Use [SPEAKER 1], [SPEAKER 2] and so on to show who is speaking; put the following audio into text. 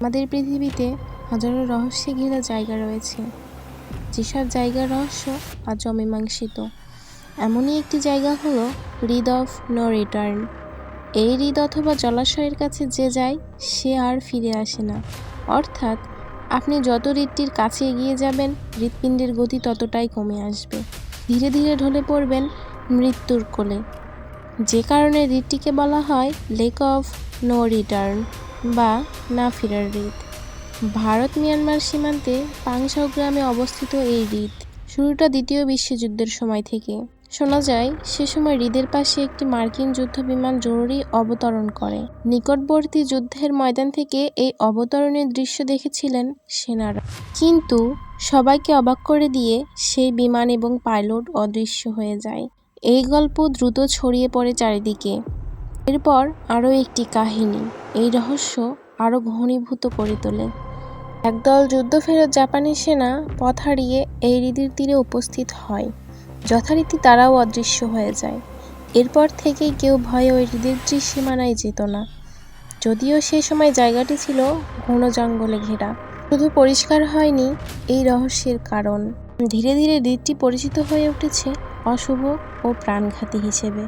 [SPEAKER 1] আমাদের পৃথিবীতে হাজারো রহস্যে ঘেরা জায়গা রয়েছে। যেসব জায়গার রহস্য আজ অমীমাংসিত এমনই একটি জায়গা হলো হৃদ অফ নো রিটার্ন। এই হৃদ অথবা জলাশয়ের কাছে যে যায়, সে আর ফিরে আসে না। অর্থাৎ, আপনি যত হৃদটির কাছে এগিয়ে যাবেন, হৃৎপিণ্ডের গতি ততটাই কমে আসবে। ধীরে ধীরে ঢলে পড়বেন মৃত্যুর কোলে। যে কারণে হৃদটিকে বলা হয় লেক অফ নো রিটার্ন। বা না ফেরার হৃদ ভারত মিয়ানমার সীমান্তে পাংশাও গ্রামে অবস্থিত এই হৃদ শুরুটা দ্বিতীয় বিশ্বযুদ্ধের সময় থেকে। শোনা যায়, সে সময় হৃদের পাশে একটি মার্কিন যুদ্ধ বিমান জরুরি অবতরণ করে। নিকটবর্তী যুদ্ধের ময়দান থেকে এই অবতরণের দৃশ্য দেখেছিলেন সেনারা। কিন্তু সবাইকে অবাক করে দিয়ে সেই বিমান এবং পাইলট অদৃশ্য হয়ে যায়। এই গল্প দ্রুত ছড়িয়ে পড়ে চারিদিকে। এরপর আরও একটি কাহিনী। এই রহস্য আরও ঘনীভূত করে তোলে। একদল যুদ্ধফেরত জাপানি সেনা পথ হারিয়ে এই হ্রদের তীরে উপস্থিত হয়। যথারীতি তারাও অদৃশ্য হয়ে যায়। এরপর থেকেই কেউ ভয়ে ওই হ্রদের সীমানায় যেত না। যদিও সেই সময় জায়গাটি ছিল ঘন জঙ্গলে ঘেরা। শুধু পরিষ্কার হয়নি এই রহস্যের কারণ। ধীরে ধীরে হ্রদটি পরিচিত হয়ে উঠেছে অশুভ ও প্রাণঘাতী হিসেবে।